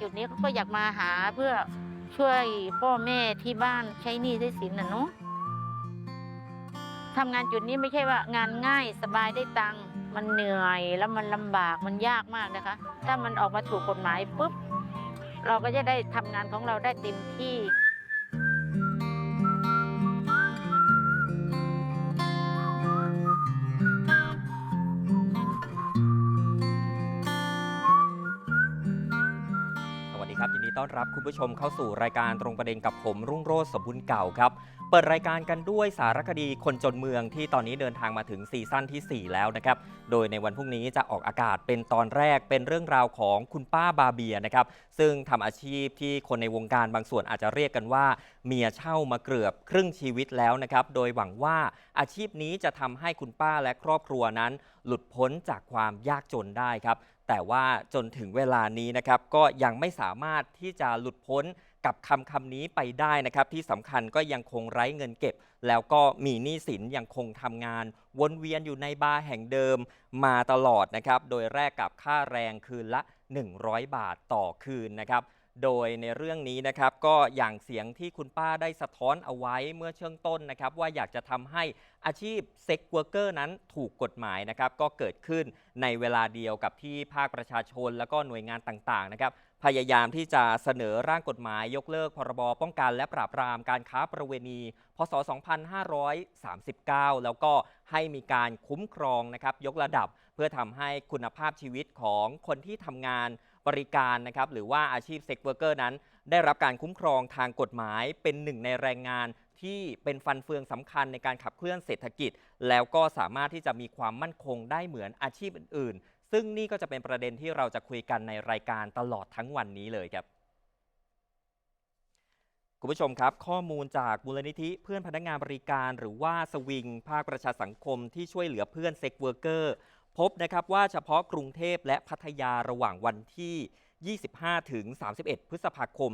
จุดนี้เขาก็อยากมาหาเพื่อช่วยพ่อแม่ที่บ้านใช้หนี้ใช้สินน่ะเนาะทำงานจุดนี้ไม่ใช่ว่างานง่ายสบายได้ตังค์มันเหนื่อยแล้วมันลำบากมันยากมากนะคะ ถ้ามันออกมาถูกกฎหมายปุ๊บ เราก็จะได้ทำงานของเราได้เต็มที่ ต้อนรับคุณผู้ชมเข้าสู่รายการตรงประเด็นกับผมรุ่งโรจน์สมบุญเก่าครับ เปิดรายการกันด้วยสารคดีคนจนเมืองที่ตอนนี้เดินทางมาถึงซีซั่นทีสี่4 แล้วนะครับ โดยในวันพรุ่งนี้จะออกอากาศเป็นตอนแรกเป็นเรื่องราวของคุณป้าบาเบียนะครับ ซึ่งทำอาชีพที่คนในวงการบางส่วนอาจจะเรียกกันว่า เมียเช่ามาเกือบครึ่งชีวิตแล้วนะครับ โดยหวังว่าอาชีพนี้จะทำให้คุณป้าและครอบครัวนั้น หลุดพ้นจากความยากจนได้ครับ แต่ว่าจนถึงเวลานี้นะครับก็ยังไม่สามารถที่จะหลุดพ้นกับคำคำนี้ไปได้นะครับ ที่สำคัญก็ยังคงไร้เงินเก็บ แล้วก็มีหนี้สินยังคงทำงาน วนเวียนอยู่ในบาร์แห่งเดิมมาตลอดนะครับ โดยแรกกับค่าแรงคืนละ 100 บาทต่อคืนนะครับ โดยในเรื่องนี้นะครับก็อย่างเสียงที่คุณป้าได้สะท้อนเอาไว้เมื่อเชื่องต้นนะครับ ว่าอยากจะทำให้อาชีพเซ็กเวอร์เกอร์นั้นถูกกฎหมายนะครับก็เกิดขึ้นในเวลาเดียวกับที่ภาคประชาชน แล้วก็หน่วยงานต่างๆนะครับพยายามที่จะเสนอร่างกฎหมายยกเลิกพรบป้องกันและปราบปรามการค้าประเวณี พศ 2539 แล้วก็ให้มีการคุ้มครองนะครับยกระดับเพื่อทำให้คุณภาพชีวิตของคนที่ทำงาน บริการนะครับหรือว่าอาชีพเซ็กเวอร์เกอร์นั้น ได้รับการคุ้มครองทางกฎหมายเป็นหนึ่งในแรงงานที่เป็นฟันเฟืองสำคัญในการขับเคลื่อนเศรษฐกิจ แล้วก็สามารถที่จะมีความมั่นคงได้เหมือนอาชีพอื่น ๆ ซึ่งนี่ก็จะเป็นประเด็นที่เราจะคุยกันในรายการตลอดทั้งวันนี้เลยครับคุณผู้ชมครับ ข้อมูลจากมูลนิธิเพื่อนพนักงานบริการ หรือว่าสวิง ภาคประชาสังคมที่ช่วยเหลือเพื่อนเซ็กเวอร์เกอร์ พบนะครับว่าเฉพาะกรุงเทพและพัทยาระหว่างวันที่ 25 ถึง 31 พฤษภาคม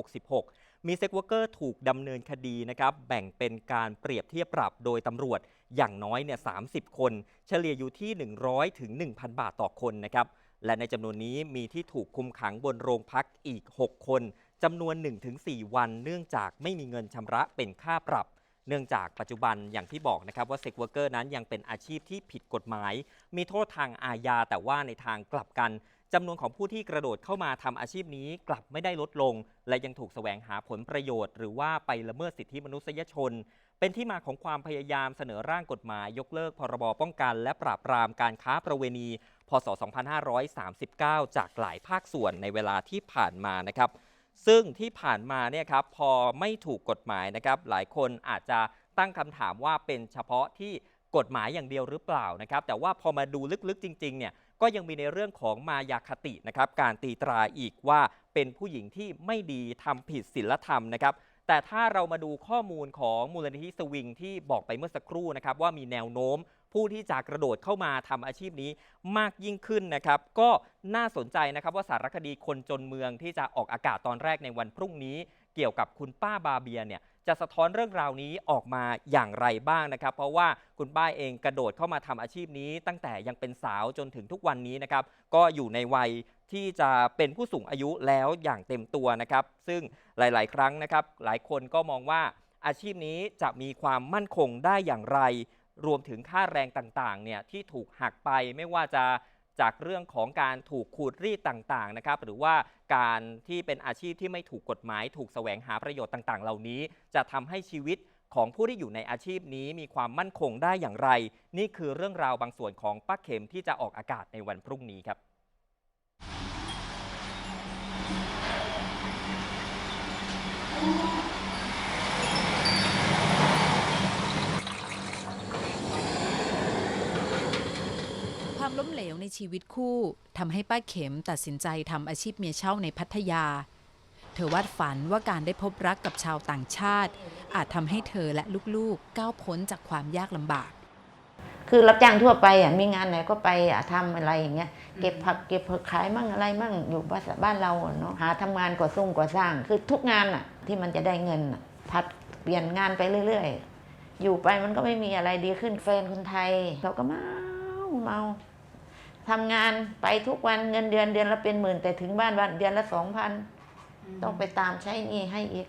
2566 มีเซ็กเวอร์เกอร์ถูกดำเนินคดีนะครับแบ่งเป็นการเปรียบเทียบปรับโดยตำรวจอย่างน้อยเนี่ย 30 คน เฉลี่ยอยู่ที่ 100 ถึง 1,000 บาทต่อคนนะครับและในจำนวนนี้มีที่ถูกคุมขังบนโรงพักอีก 6 คนจำนวน 1-4 วัน เนื่องจากไม่มีเงินชำระเป็นค่าปรับ เนื่องจากปัจจุบันอย่างที่บอกนะครับว่าเซ็กเวอร์เกอร์นั้นยังเป็นอาชีพที่ผิดกฎหมาย มีโทษทางอาญาแต่ว่าในทางกลับกันจำนวนของผู้ที่กระโดดเข้ามาทำอาชีพนี้กลับไม่ได้ลดลง และยังถูกแสวงหาผลประโยชน์ หรือว่าไปละเมิดสิทธิมนุษยชน เป็นที่มาของความพยายามเสนอร่างกฎหมาย ยกเลิกพรบป้องกัน และปราบปรามการค้าประเวณี พศ 2539 จากหลายภาคส่วนในเวลาที่ผ่านมานะครับ ซึ่งที่ผ่านมาเนี่ยครับพอไม่ถูกกฎหมายนะครับ หลายคนอาจจะตั้งคำถามว่าเป็นเฉพาะที่กฎหมายอย่างเดียวหรือเปล่านะครับ แต่ว่าพอมาดูลึกๆจริงๆเนี่ยก็ยังมีในเรื่องของมายาคตินะครับ การตีตราอีกว่าเป็นผู้หญิงที่ไม่ดีทำผิดศีลธรรมนะครับ แต่ถ้าเรามาดูข้อมูลของมูลนิธิสวิงที่บอกไปเมื่อสักครู่นะครับว่ามีแนวโน้ม ผู้ที่จะกระโดดเข้ามาทำอาชีพนี้มากยิ่งขึ้นนะครับ ก็น่าสนใจนะครับว่าสารคดีคนจนเมืองที่จะออกอากาศตอนแรกในวันพรุ่งนี้ เกี่ยวกับคุณป้าบาเบียเนี่ยจะสะท้อนเรื่องราวนี้ออกมาอย่างไรบ้างนะครับ เพราะว่าคุณป้าเองกระโดดเข้ามาทำอาชีพนี้ ตั้งแต่ยังเป็นสาวจนถึงทุกวันนี้นะครับ ก็อยู่ในวัยที่จะเป็นผู้สูงอายุแล้วอย่างเต็มตัวนะครับ ซึ่งหลาย ๆ ครั้งนะครับ หลายคนก็มองว่าอาชีพนี้จะมีความมั่นคงได้อย่างไร รวมถึงค่าแรงต่างๆเนี่ยที่ถูกหักไปไม่ว่าจะจากเรื่องของการถูกขูดรีดต่างๆนะครับหรือว่าการที่เป็นอาชีพที่ไม่ถูกกฎหมาย ถูกแสวงหาประโยชน์ต่างๆ เหล่านี้ จะทำให้ชีวิตของผู้ที่อยู่ในอาชีพนี้มีความมั่นคงได้อย่างไร นี่คือเรื่องราวบางส่วนของป้าเข็มที่จะออกอากาศในวันพรุ่งนี้ครับ ความล้มเหลวในชีวิตคู่ทำให้ป้าเข็มตัดสินใจทำอาชีพเมียเช่าในพัทยา เธอวาดฝันว่าการได้พบรักกับชาวต่างชาติ อาจทำให้เธอและลูกๆก้าวพ้นจากความยากลำบาก คือรับจ้างทั่วไปอะมีงานไหนก็ไปอะทำอะไรอย่างเงี้ยเก็บผักเก็บผักขายมั่งอะไรมั่งอยู่บ้านบ้านเราอะเนาะหาทำงานก่อสร้างก่อสร้าง คือทุกงานอะที่มันจะได้เงินอะพัดเปลี่ยนงานไปเรื่อย ๆ อยู่ไปมันก็ไม่มีอะไรดีขึ้นแฟนคนไทยเขาก็เมาเมา ททำงานไปทุกวันเงินเดือนเดือนละเป็นหมื่น แต่ถึงบ้านวันเดือนละสองพันต้องไปตามใช้หนี้ให้อีก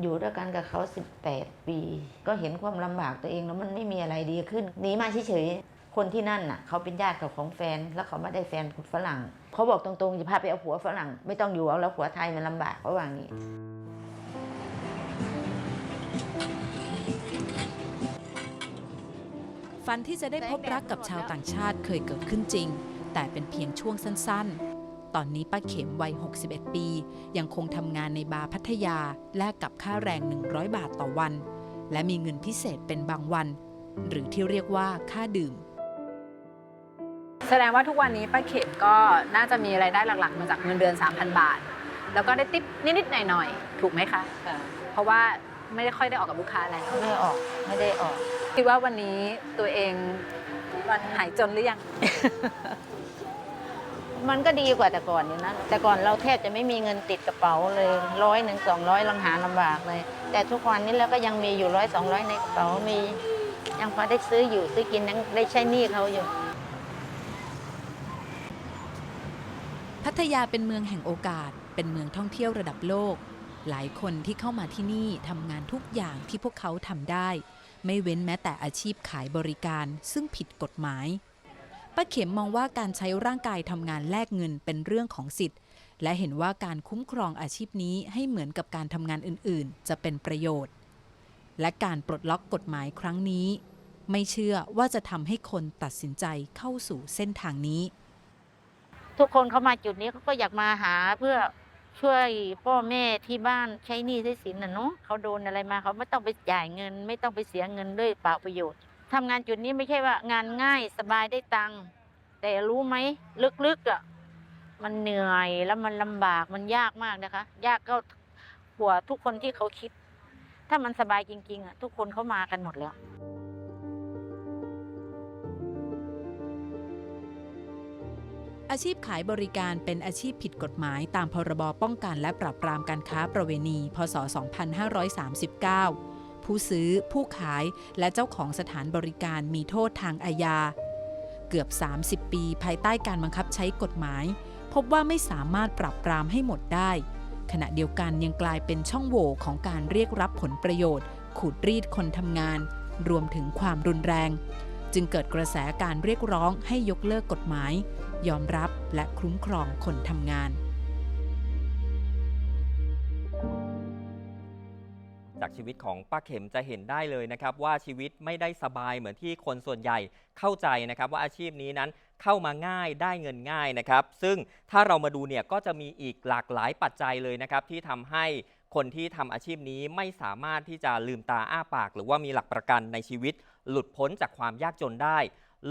อยู่ด้วยกันกับเขาสิบแปดปี ก็เห็นความลำบากตัวเองแล้วมันไม่มีอะไรดีขึ้นหนีมาเฉยๆคนที่นั่นน่ะ เขาเป็นญาติกับของแฟน แล้วเขาไม่ได้แฟนฝรั่ง เขาบอกตรงๆอย่าพาไปเอาผัวฝรั่ง ไม่ต้องอยู่เอาแล้วผัวไทยมันลำบากเขาว่างี้ ฝันที่จะได้พบรักกับชาวต่างชาติเคยเกิดขึ้นจริง แต่เป็นเพียงช่วงสั้นๆ ตอนนี้ป้าเข็มวัย 61 ปี ยังคงทำงานในบาร์พัทยาแลกกับค่าแรง 100 บาทต่อวัน และมีเงินพิเศษเป็นบางวัน หรือที่เรียกว่าค่าดื่ม แสดงว่าทุกวันนี้ป้าเข็มก็น่าจะมีรายได้หลักๆ มาจากเงินเดือน 3,000 บาท แล้วก็ได้ติปนิดๆหน่อยๆถูกไหมคะ เพราะว่าไม่ได้ค่อยได้ออกกับลูกค้าแล้วไม่ได้ออก ไม่ได้ออก คิดว่าวันนี้ตัวเองมันหายจนหรือยัง มันก็ดีกว่าแต่ก่อนอยู่นะแต่ก่อนเราแทบจะไม่มีเงินติดกระเป๋าเลยร้อยหนึ่งสองร้อยลังหาลำบากเลย แต่ทุกวันนี้เราก็ยังมีอยู่ร้อยสองร้อยในกระเป๋ามียังพอได้ซื้ออยู่ซื้อกินยังได้ใช้หนี้เขาอยู่ พัทยาเป็นเมืองแห่งโอกาส เป็นเมืองท่องเที่ยวระดับโลก หลายคนที่เข้ามาที่นี่ทำงานทุกอย่างที่พวกเขาทำได้ ไม่เว้นแม้แต่อาชีพขายบริการซึ่งผิดกฎหมายป้าเข็มมองว่าการใช้ร่างกายทำงานแลกเงินเป็นเรื่องของสิทธิ์ และเห็นว่าการคุ้มครองอาชีพนี้ให้เหมือนกับการทำงานอื่น ๆ จะเป็นประโยชน์ และการปลดล็อกกฎหมายครั้งนี้ ไม่เชื่อว่าจะทำให้คนตัดสินใจเข้าสู่เส้นทางนี้ ทุกคนเข้ามาจุดนี้เขาก็อยากมาหาเพื่อ ช่วยพ่อแม่ที่บ้านใช้หนี้ใช้สินน่ะเนาะเขาโดนอะไรมาเขาไม่ต้องไปจ่ายเงิน ไม่ต้องไปเสียเงินด้วยเปล่าประโยชน์ทำงานจุดนี้ไม่ใช่ว่างานง่ายสบายได้ตังค์แต่รู้ไหมลึกๆอะมันเหนื่อยแล้วมันลำบากมันยากมากนะคะ ยากก็กว่าทุกคนที่เขาคิด ถ้ามันสบายจริง ๆอะทุกคนเขามากันหมดแล้ว อาชีพขายบริการเป็นอาชีพผิดกฎหมายตามพรบป้องกันและปราบปรามการค้าประเวณี พศ 2539 ผู้ซื้อ ผู้ขายและเจ้าของสถานบริการมีโทษทางอาญา เกือบ 30 ปีภายใต้การบังคับใช้กฎหมาย พบว่าไม่สามารถปรับปรามให้หมดได้ ขณะเดียวกันยังกลายเป็นช่องโหว่ของการเรียกรับผลประโยชน์ ขูดรีดคนทำงาน รวมถึงความรุนแรง จึงเกิดกระแสการเรียกร้องให้ยกเลิกกฎหมาย ยอมรับและคุ้มครองคนทำงาน จากชีวิตของป้าเข็มจะเห็นได้เลยนะครับ ว่าชีวิตไม่ได้สบายเหมือนที่คนส่วนใหญ่เข้าใจนะครับ ว่าอาชีพนี้นั้นเข้ามาง่ายได้เงินง่ายนะครับ ซึ่งถ้าเรามาดูเนี่ยก็จะมีอีกหลากหลายปัจจัยเลยนะครับ ที่ทำให้คนที่ทำอาชีพนี้ไม่สามารถที่จะลืมตาอ้าปาก หรือว่ามีหลักประกันในชีวิต หลุดพ้นจากความยากจนได้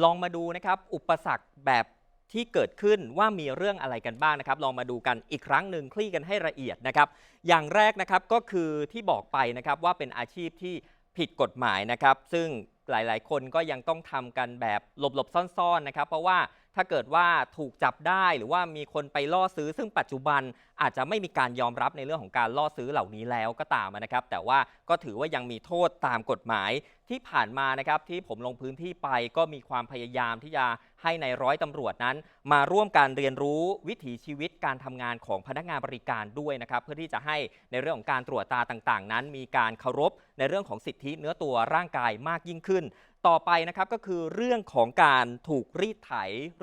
ลองมาดูนะครับ อุปสรรคแบบ ที่เกิดขึ้นว่ามีเรื่องอะไรกันบ้างนะครับ ลองมาดูกันอีกครั้งหนึ่งคลี่กันให้ละเอียดนะครับ อย่างแรกนะครับก็คือที่บอกไปนะครับว่าเป็นอาชีพที่ผิดกฎหมายนะครับ ซึ่งหลาย ๆ คนก็ยังต้องทำกันแบบหลบๆซ่อน ๆ นะครับ เพราะว่า ถ้าเกิดว่าถูกจับได้หรือว่ามีคนไปล่อซื้อ ซึ่งปัจจุบันอาจจะไม่มีการยอมรับในเรื่องของการล่อซื้อเหล่านี้แล้วก็ตามนะครับ แต่ว่าก็ถือว่ายังมีโทษตามกฎหมายที่ผ่านมานะครับที่ผมลงพื้นที่ไปก็มีความพยายามที่จะให้ในร้อยตำรวจนั้น มาร่วมการเรียนรู้วิถีชีวิตการทำงานของพนักงานบริการด้วยนะครับ เพื่อที่จะให้ในเรื่องของการตรวจตาต่างๆ นั้น มีการเคารพในเรื่องของสิทธิเนื้อตัวร่างกายมากยิ่งขึ้น ต่อไปนะครับก็คือเรื่องของการถูกรีดไถ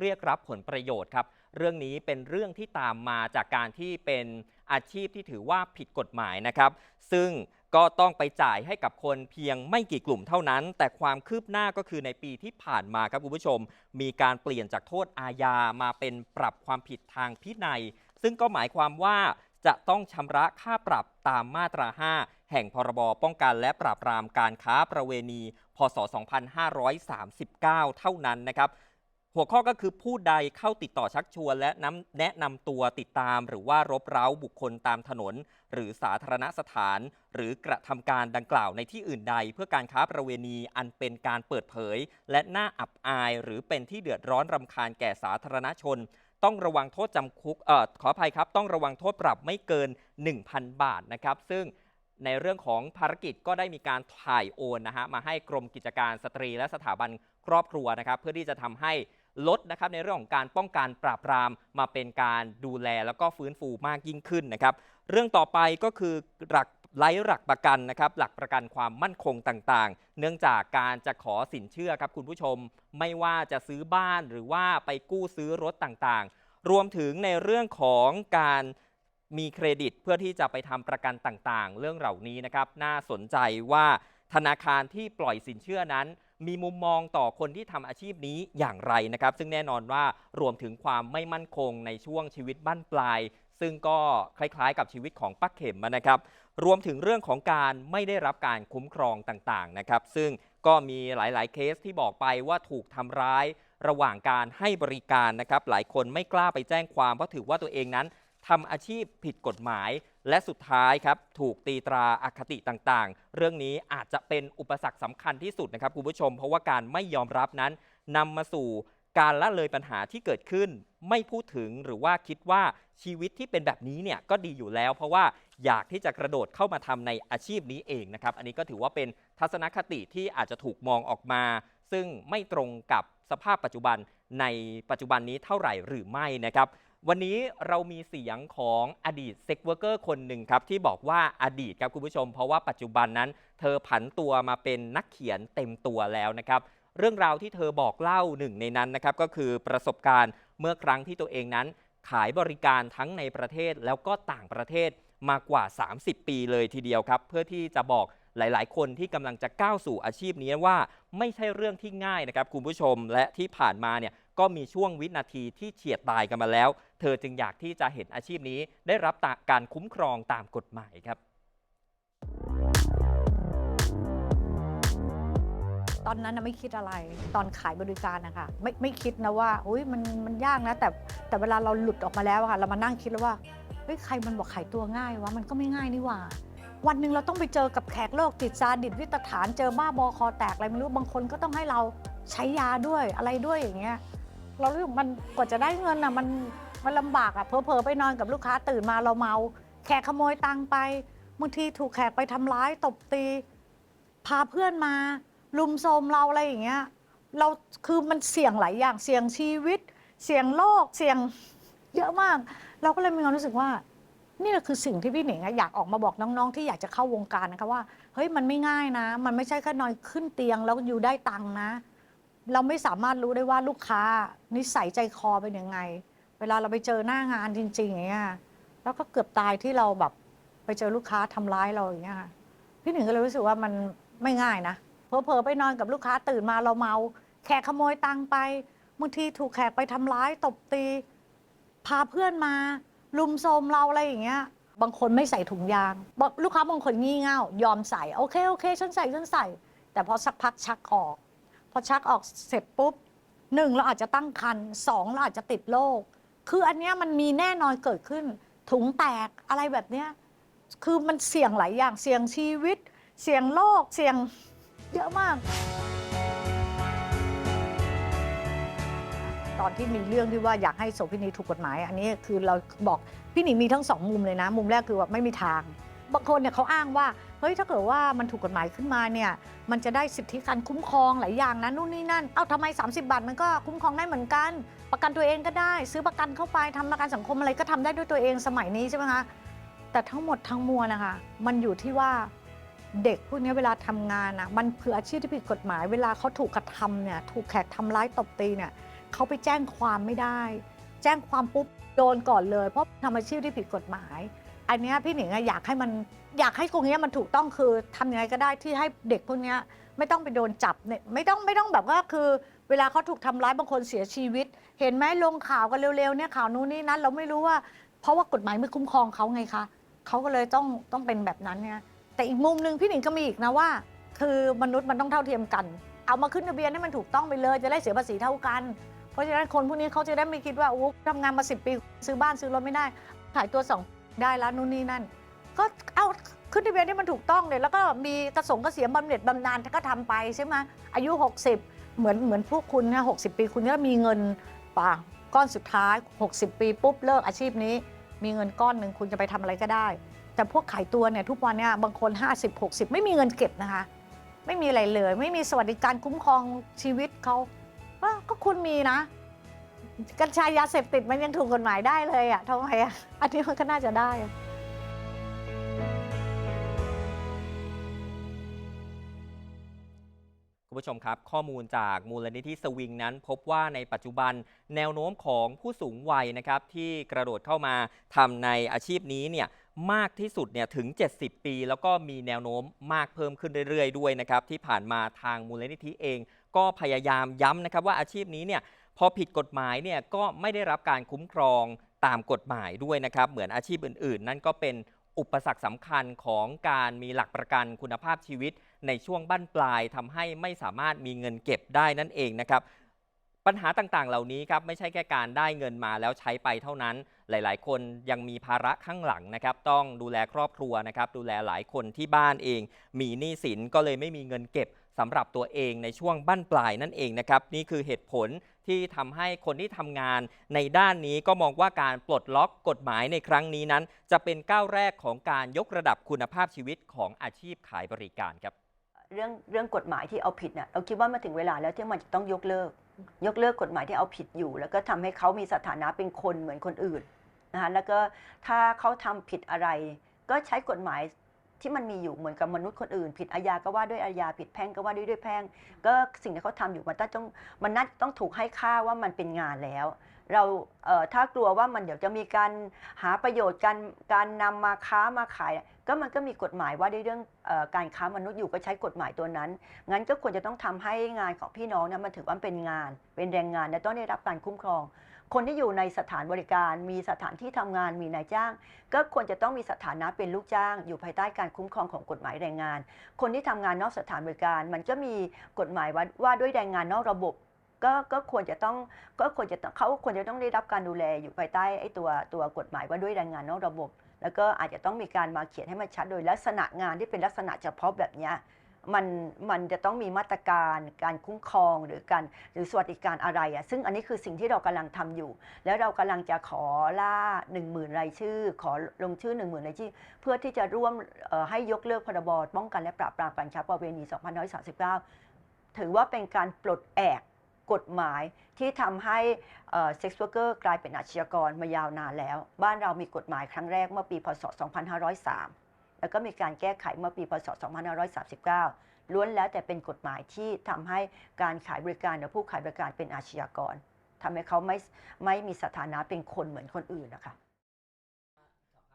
เรียกรับผลประโยชน์ครับ เรื่องนี้เป็นเรื่องที่ตามมาจากการที่เป็นอาชีพที่ถือว่าผิดกฎหมายนะครับ ซึ่งก็ต้องไปจ่ายให้กับคนเพียงไม่กี่กลุ่มเท่านั้น แต่ความคืบหน้าก็คือในปีที่ผ่านมาครับคุณผู้ชม มีการเปลี่ยนจากโทษอาญามาเป็นปรับความผิดทางพินัย ซึ่งก็หมายความว่าจะต้องชำระค่าปรับตามมาตรา 5 แห่งพรบป้องกันและปราบปรามการค้าประเวณี พศ 2539 เท่านั้นนะครับ หัวข้อก็คือผู้ใดเข้าติดต่อชักชวน และนำแนะนำตัวติดตามหรือว่ารบเร้าบุคคลตามถนน หรือสาธารณสถาน หรือกระทำการดังกล่าวในที่อื่นใด เพื่อการค้าประเวณีอันเป็นการเปิดเผย และน่าอับอาย หรือเป็นที่เดือดร้อนรำคาญแก่สาธารณชน ต้องระวังโทษจำคุกเอ่อขออภัยครับ ต้องระวังโทษปรับไม่เกิน 1,000 บาทนะครับ ซึ่ง ในเรื่องของภารกิจก็ได้มีการถ่ายโอนนะฮะมาให้กรมกิจการสตรีและสถาบันครอบครัวนะครับ เพื่อที่จะทำให้ลดนะครับในเรื่องของการป้องกันปราบปรามมาเป็นการดูแลแล้วก็ฟื้นฟูมากยิ่งขึ้นนะครับ เรื่องต่อไปก็คือหลักไร้หลักประกันนะครับ หลักประกันความมั่นคงต่างๆ เนื่องจากการจะขอสินเชื่อครับคุณผู้ชม ไม่ว่าจะซื้อบ้านหรือว่าไปกู้ซื้อรถต่างๆ รวมถึงในเรื่องของการ มีเครดิตเพื่อที่จะไปทำประกันต่างๆ เรื่องเหล่านี้นะครับ น่าสนใจว่าธนาคารที่ปล่อยสินเชื่อนั้น มีมุมมองต่อคนที่ทำอาชีพนี้อย่างไรนะครับ ซึ่งแน่นอนว่ารวมถึงความไม่มั่นคงในช่วงชีวิตบั้นปลาย ซึ่งก็คล้ายๆ กับชีวิตของปักเข็มนะครับ รวมถึงเรื่องของการไม่ได้รับการคุ้มครองต่างๆนะครับ ซึ่งก็มีหลายๆเคสที่บอกไปว่าถูกทำร้ายระหว่างการให้บริการนะครับ หลายคนไม่กล้าไปแจ้งความเพราะถือว่าตัวเองนั้น ทำอาชีพผิดกฎหมาย และสุดท้ายครับถูกตีตราอาคติต่างๆ เรื่องนี้อาจจะเป็นอุปสรรคสำคัญที่สุดนะครับคุณผู้ชม เพราะว่าการไม่ยอมรับนั้นนำมาสู่การละเลยปัญหาที่เกิดขึ้น ไม่พูดถึงหรือว่าคิดว่าชีวิตที่เป็นแบบนี้เนี่ยก็ดีอยู่แล้ว เพราะว่าอยากที่จะกระโดดเข้ามาทำในอาชีพนี้เองนะครับ อันนี้ก็ถือว่าเป็นทัศนคติที่อาจจะถูกมองออกมา ซึ่งไม่ตรงกับสภาพปัจจุบันในปัจจุบันนี้เท่าไหร่หรือไม่นะครับ วันนี้เรามีเสียงของอดีตเซ็กเวอร์เกอร์คนหนึ่งครับ ที่บอกว่าอดีตครับคุณผู้ชม เพราะว่าปัจจุบันนั้น เธอผันตัวมาเป็นนักเขียนเต็มตัวแล้วนะครับ เรื่องราวที่เธอบอกเล่าหนึ่งในนั้นนะครับ ก็คือประสบการณ์เมื่อครั้งที่ตัวเองนั้น ขายบริการทั้งในประเทศแล้วก็ต่างประเทศมากว่า 30 ปีเลยทีเดียวครับ เพื่อที่จะบอกหลาย ๆ คนที่กำลังจะก้าวสู่อาชีพนี้ว่าไม่ใช่เรื่องที่ง่ายนะครับคุณผู้ชมและที่ผ่านมาเนี่ย ก็มีช่วงวินาทีที่เฉียดตายกันมาแล้ว เธอจึงอยากที่จะเห็นอาชีพนี้ ได้รับการคุ้มครองตามกฎหมายครับ ตอนนั้นนะไม่คิดอะไรตอนขายบริการนะคะไม่ไม่คิดนะว่าอุ้ยมันมันยากนะ แต่แต่เวลาเราหลุดออกมาแล้วอะค่ะ เรามานั่งคิดแล้วว่าเฮ้ยใครมันบอกขายตัวง่ายวะมันก็ไม่ง่ายนี่หว่า วันหนึ่งเราต้องไปเจอกับแขกโลกจิตซาดิสวิตฐานเจอบ้าบอคอแตกอะไรไม่รู้บางคนก็ต้องให้เราใช้ยาด้วยอะไรด้วยอย่างเงี้ย เรารู้สึกมันกว่าจะได้เงินอะมันมันลำบากอะเพอเพอๆไปนอนกับลูกค้าตื่นมาเราเมา แขกขโมยตังค์ไปบางทีถูกแขกไปทำร้ายตบตี พาเพื่อนมา ลุมโทรมเราอะไรอย่างเงี้ย เราคือมันเสี่ยงหลายอย่างเสี่ยงชีวิต เสี่ยงโลกเสี่ยงเยอะมาก เราก็เลยมีความรู้สึกว่า นี่แหละคือสิ่งที่พี่หนิงอะอยากออกมาบอกน้องๆ ที่อยากจะเข้าวงการนะคะว่า เฮ้ยมันไม่ง่ายนะ มันไม่ใช่แค่นอนขึ้นเตียงแล้วอยู่ได้ตังค์นะ เราไม่สามารถรู้ได้ว่าลูกค้านิสัยใจคอเป็นยังไง เวลาเราไปเจอหน้างานจริง ๆ อย่างเงี้ยแล้วก็เกือบตายที่เราแบบไปเจอลูกค้าทำร้ายเราอย่างเงี้ยค่ะพี่หนิงก็เลยรู้สึกว่ามันไม่ง่ายนะเผลอๆไปนอนกับลูกค้าตื่นมาเราเมาแขกขโมยตังไปบางทีถูกแขกไปทำร้ายตบตี พาเพื่อนมาลุมโทมเราอะไรอย่างเงี้ย บางคนไม่ใส่ถุงยางบอกลูกค้าบางคนงี่เง่ายอมใส่โอเคโอเคฉันใส่ฉันใส่ แต่พอสักพักชักออก พอชักออกเสร็จปุ๊บหนึ่งเราอาจจะตั้งครรภ์สองเราอาจจะติดโรคคืออันเนี้ยมันมีแน่นอนเกิดขึ้น ถุงแตกอะไรแบบเนี้ยคือมันเสี่ยงหลายอย่างเสี่ยงชีวิต เสี่ยงโรคเสี่ยงเยอะมาก ตอนที่มีเรื่องที่ว่าอยากให้โสพินีถูกกฎหมาย อันนี้คือเราบอกพี่หนิงมีทั้งสองมุมเลยนะ มุมแรกคือว่าไม่มีทาง บางคนเนี่ยเขาอ้างว่า ฮ้ยถ้าเกิดว่ามันถูกกฎหมายขึ้นมาเนี่ยมันจะได้สิทธิการคุ้มครองหลายอย่างนะนู่นนี่นั่น เอ้าทำไม 30 บาทมันก็คุ้มครองได้เหมือนกัน ประกันตัวเองก็ได้ ซื้อประกันเข้าไปทำประกันสังคมอะไรก็ทำได้ด้วยตัวเองสมัยนี้ใช่ไหมคะแต่ทั้งหมดทั้งมวลนะคะมันอยู่ที่ว่าเด็กพวกนี้เวลาทำงานอะมันคืออาชีพที่ผิดกฎหมาย เวลาเขาถูกกระทำเนี่ยถูกแขกทำร้ายตบตีเนี่ยเขาไปแจ้งความไม่ได้ แจ้งความปุ๊บโดนก่อนเลย เพราะทำอาชีพที่ผิดกฎหมาย อันเนี้ยพี่หนิงอะอยากให้มันอยากให้ตรงเนี้ยมันถูกต้องคือทำยังไงก็ได้ที่ให้เด็กพวกเนี้ยไม่ต้องไปโดนจับเนี่ยไม่ต้องไม่ต้องแบบว่าคือ เวลาเขาถูกทำร้ายบางคนเสียชีวิต เห็นไหมลงข่าวกันเร็วๆเนี่ยข่าวนู้นนี่นั้นเราไม่รู้ว่า เพราะว่ากฎหมายไม่คุ้มครองเขาไงคะเขาก็เลยต้องต้องเป็นแบบนั้นเนี่ยแต่อีกมุมหนึ่งพี่หนิงก็มีอีกนะว่า คือมนุษย์มันต้องเท่าเทียมกัน เอามาขึ้นทะเบียนให้มันถูกต้องไปเลย จะได้เสียภาษีเท่ากัน เพราะฉะนั้นคนพวกนี้เขาจะได้ไม่คิดว่าโอ้ทำงานมาสิปีซื้อบ้านซื้อรถไม่ได้ ขายตัวสอง ได้แล้วนู่นนี่นั่น ก็เอาขึ้นทะเบียนให้มันถูกต้องเลย แล้วก็มีกระสงกระเสียมบำเหน็จบำนาญก็ทำไปใช่ไหมอายุ 60 เหมือนเหมือนพวกคุณนะหกปีคุณก็มีเงินป่ะก้อนสุดท้าย 60 ปีปุ๊บเลิกอาชีพนี้ มีเงินก้อนหนึ่งคุณจะไปทำอะไรก็ได้ แต่พวกขายตัวเนี่ยทุกวันเนี่ยบางคน 50 60 ไม่มีเงินเก็บนะคะ ไม่มีอะไรเลย ไม่มีสวัสดิการคุ้มครองชีวิตเขาก็คุณมีนะ กัญชายาเสพติดมันยังถูกกฎหมายได้เลยอะทำไมอะอันนี้มันก็น่าจะได้คุณผู้ชมครับ ข้อมูลจากมูลนิธิสวิงนั้น พบว่าในปัจจุบันแนวโน้มของผู้สูงวัยนะครับ ที่กระโดดเข้ามาทำในอาชีพนี้เนี่ยมากที่สุดเนี่ยถึง 70 ปี แล้วก็มีแนวโน้มมากเพิ่มขึ้นเรื่อย ๆ ด้วยนะครับ ที่ผ่านมาทางมูลนิธิเอง ก็พยายามย้ำนะครับว่าอาชีพนี้เนี่ย พอผิดกฎหมายเนี่ยก็ไม่ได้รับการคุ้มครองตามกฎหมายด้วยนะครับ เหมือนอาชีพอื่น ๆ นั่นก็เป็นอุปสรรคสำคัญของการมีหลักประกันคุณภาพชีวิต ในช่วงบั้นปลายทำให้ไม่สามารถมีเงินเก็บได้นั่นเองนะครับ ปัญหาต่างๆ เหล่านี้ครับไม่ใช่แค่การได้เงินมาแล้วใช้ไปเท่านั้น หลายๆ คนยังมีภาระข้างหลังนะครับ ต้องดูแลครอบครัวนะครับ ดูแลหลายคนที่บ้านเอง มีหนี้สินก็เลยไม่มีเงินเก็บ สำหรับตัวเองในช่วงบั้นปลายนั่นเองนะครับ นี่คือเหตุผลที่ทำให้คนที่ทำงานในด้านนี้ก็มองว่าการปลดล็อกกฎหมายในครั้งนี้นั้น จะเป็นก้าวแรกของการยกระดับคุณภาพชีวิตของอาชีพขายบริการครับ เรื่องเรื่องกฎหมายที่เอาผิดเนี่ยเราคิดว่ามาถึงเวลาแล้วที่มันจะต้องยกเลิก ยกเลิกกฎหมายที่เอาผิดอยู่ แล้วก็ทำให้เขามีสถานะเป็นคนเหมือนคนอื่นนะคะแล้วก็ถ้าเขาทำผิดอะไร ก็ใช้กฎหมาย ที่มันมีอยู่เหมือนกับมนุษย์คนอื่น ผิดอาญาก็ว่าด้วยอาญาผิดแพ่งก็ว่าด้วยด้วยแพ่ง ก็สิ่งที่เขาทำอยู่มันต้องมันน่าต้องถูกให้ค่าว่ามันเป็นงานแล้ว เราเอ่อถ้ากลัวว่ามันเดี๋ยวจะมีการหาประโยชน์การการนำมาค้ามาขายก็มันก็มีกฎหมายว่าด้วยเรื่องอการค้ามนุษย์อยู่ก็ใช้กฎหมายตัวนั้น งั้นก็ควรจะต้องทำให้งานของพี่น้องนี่ยมันถือว่าเป็นงาน เป็นแรงงานและต้องได้รับการคุ้มครอง คนที่อยู่ในสถานบริการ มีสถานที่ทำงานมีนายจ้าง ก็ควรจะต้องมีสถานะเป็นลูกจ้าง อยู่ภายใต้การคุ้มครองของกฎหมายแรงงาน คนที่ทำงานนอกสถานบริการ มันก็มีกฎหมายว่าว่าด้วยแรงงานนอกระบบก็ก็ควรจะต้องก็ควรจะเขาควรจะต้องได้รับการดูแลอยู่ภายใต้ไอ้ตัวตัวกฎหมายว่าด้วยแรงงานนอกระบบ แล้วก็อาจจะต้องมีการมาเขียนให้มันชัดโดยลักษณะงานที่เป็นลักษณะเฉพาะแบบนี้ มันมันจะต้องมีมาตรการการคุ้มครองหรือการหรือสวัสดิการอะไรอะซึ่งอันนี้คือสิ่งที่เรากำลังทำอยู่ แล้วเรากำลังจะขอล่า 1 0,000 รายชื่อ ขอลงชื่อ 1 0,000 รายชื่อ เพื่อที่จะร่วมให้ยกเลิกพรบป้องกันและปราบปรามการค้าประเวณี2539 ถือว่าเป็นการปลดแอกกฎหมายที่ทำให้เซ็กซ์ w ว r ร์เกอร์กลายเป็นอาชญากรมายาวนานแล้ว บ้านเรามีกฎหมายครั้งแรกเมื่อปีพศ 2503 แล้วก็มีการแก้ไขเมื่อปีพศ 2539 ล้วนแล้วแต่เป็นกฎหมายที่ทำให้การขายบริการหรือผู้ขายบริการเป็นอาชญากรทำให้เขาไม่ไม่มีสถานะเป็นคนเหมือนคนอื่นนะคะ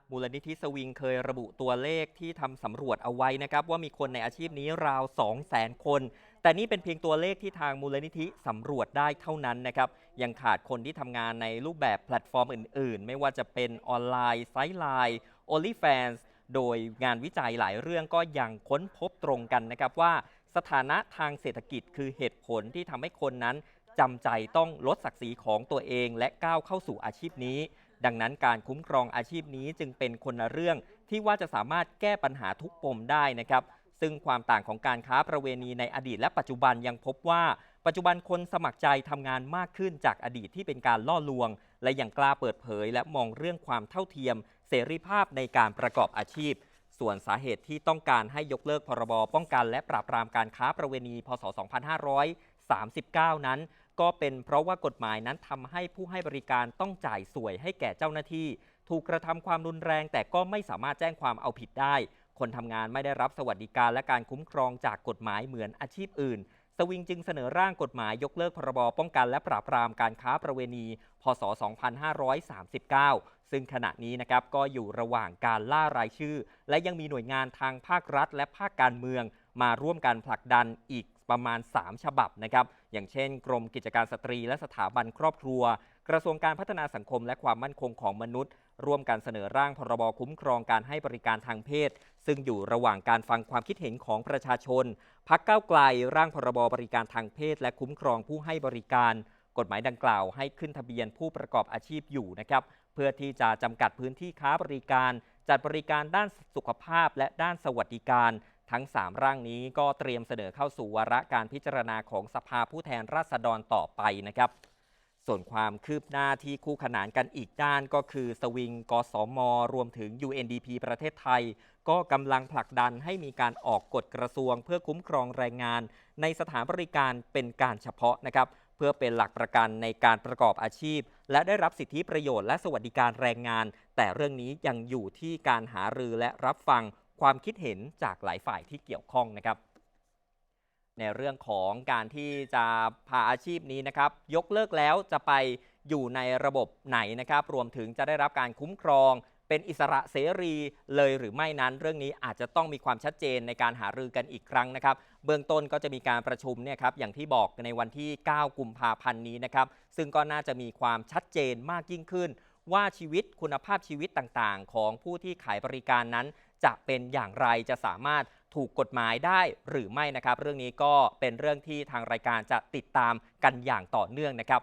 มูลนิธิสวิงเคยระบุตัวเลขที่ทำสำรวจเอาไว้นะครับ ว่ามีคนในอาชีพนี้ราว 2 0 0 0 0 0 คน แต่นี่เป็นเพียงตัวเลขที่ทางมูลนิธิสำรวจได้เท่านั้นนะครับ ยังขาดคนที่ทำงานในรูปแบบแพลตฟอร์มอื่น ๆ ไม่ว่าจะเป็นออนไลน์ไซต์ไลน์ OnlyFans โดยงานวิจัยหลายเรื่องก็ยังค้นพบตรงกันนะครับว่า สถานะทางเศรษฐกิจคือเหตุผลที่ทำให้คนนั้นจำใจต้องลดศักดิ์ศรีของตัวเองและก้าวเข้าสู่อาชีพนี้ ดังนั้นการคุ้มครองอาชีพนี้จึงเป็นคนละเรื่องที่ว่าจะสามารถแก้ปัญหาทุกปมได้นะครับ ซึ่งความต่างของการค้าประเวณีในอดีตและปัจจุบันยังพบว่า ปัจจุบันคนสมัครใจทำงานมากขึ้นจากอดีตที่เป็นการล่อลวง และยังกล้าเปิดเผย และมองเรื่องความเท่าเทียม เสรีภาพในการประกอบอาชีพ ส่วนสาเหตุที่ต้องการให้ยกเลิกพรบป้องกัน และปราบปรามการค้าประเวณี พศ 2539 นั้น ก็เป็นเพราะว่ากฎหมายนั้นทำให้ผู้ให้บริการต้องจ่ายสวยให้แก่เจ้าหน้าที่ ถูกกระทำความรุนแรงแต่ก็ไม่สามารถแจ้งความเอาผิดได้ คนทำงานไม่ได้รับสวัสดิการและการคุ้มครองจากกฎหมายเหมือนอาชีพอื่นสวิงจึงเสนอร่างกฎหมายยกเลิกพรบป้องกันและปราบปรามการค้าประเวณี พศ 2539 ซึ่งขณะนี้นะครับก็อยู่ระหว่างการล่ารายชื่อ และยังมีหน่วยงานทางภาครัฐ และภาคการเมือง มาร่วมกันผลักดันอีกประมาณ 3 ฉบับนะครับ อย่างเช่น กรมกิจการสตรี และสถาบันครอบครัว กระทรวงการพัฒนาสังคมและความมั่นคงของมนุษย์ ร่วมกันเสนอร่างพรบคุ้มครองการให้บริการทางเพศ ซึ่งอยู่ระหว่างการฟังความคิดเห็นของประชาชน พักเก้าวไกลร่างพรบบริการทางเพศ และคุ้มครองผู้ให้บริการ กฎหมายดังกล่าวให้ขึ้นทะเบียนผู้ประกอบอาชีพอยู่นะครับ เพื่อที่จะจำกัดพื้นที่ค้าบริการ จัดบริการด้านสุขภาพและด้านสวัสดิการ ทั้ง 3 ร่างนี้ก็เตรียมเสนอเข้าสู่วาระการพิจารณาของสภาผู้แทนราษฎรต่อไปนะครับส่วนความคืบหน้าที่คู่ขนานกันอีกด้านก็คือสวิงกสมรวมถึง UNDP ประเทศไทย ก็กำลังผลักดันให้มีการออกกฎกระทรวง เพื่อคุ้มครองแรงงาน ในสถานบริการเป็นการเฉพาะนะครับ เพื่อเป็นหลักประกันในการประกอบอาชีพ และได้รับสิทธิประโยชน์และสวัสดิการแรงงาน แต่เรื่องนี้ยังอยู่ที่การหารือและรับฟังความคิดเห็นจากหลายฝ่ายที่เกี่ยวข้องนะครับ ในเรื่องของการที่จะพาอาชีพนี้นะครับ ยกเลิกแล้วจะไปอยู่ในระบบไหนนะครับ รวมถึงจะได้รับการคุ้มครองเป็นอิสระเสรีเลยหรือไม่นั้น เรื่องนี้อาจจะต้องมีความชัดเจนในการหารือกันอีกครั้งนะครับ เบื้องต้นก็จะมีการประชุมเนี่ยครับอย่างที่บอกในวันที่ 9 กุมภาพันธ์นี้นะครับ ซึ่งก็น่าจะมีความชัดเจนมากยิ่งขึ้น ว่าชีวิตคุณภาพชีวิตต่างๆ ของผู้ที่ขายบริการนั้น จะเป็นอย่างไรจะสามารถถูกกฎหมายได้หรือไม่นะครับ เรื่องนี้ก็เป็นเรื่องที่ทางรายการจะติดตามกันอย่างต่อเนื่องนะครับ